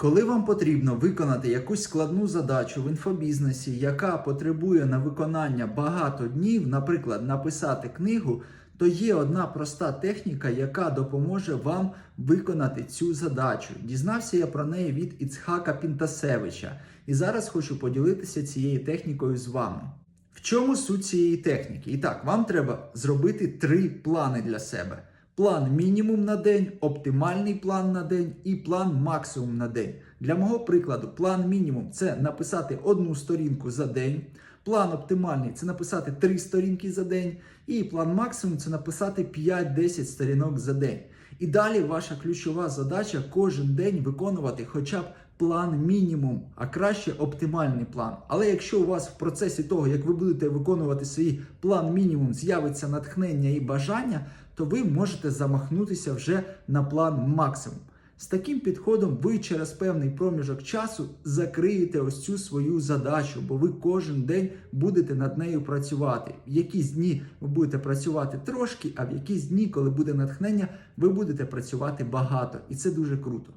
Коли вам потрібно виконати якусь складну задачу в інфобізнесі, яка потребує на виконання багато днів, наприклад, написати книгу, то є одна проста техніка, яка допоможе вам виконати цю задачу. Дізнався я про неї від Іцхака Пінтасевича, і зараз хочу поділитися цією технікою з вами. В чому суть цієї техніки? І так, вам треба зробити три плани для себе: план мінімум на день, оптимальний план на день і план максимум на день. Для мого прикладу, план мінімум це написати одну сторінку за день. План оптимальний це написати 3 сторінки за день, і план максимум це написати 5-10 сторінок за день. І далі ваша ключова задача кожен день виконувати хоча б план мінімум, а краще оптимальний план. Але якщо у вас в процесі того, як ви будете виконувати свій план мінімум, з'явиться натхнення і бажання, то ви можете замахнутися вже на план максимум. З таким підходом ви через певний проміжок часу закриєте ось цю свою задачу, бо ви кожен день будете над нею працювати. В якісь дні ви будете працювати трошки, а в якісь дні, коли буде натхнення, ви будете працювати багато, і це дуже круто.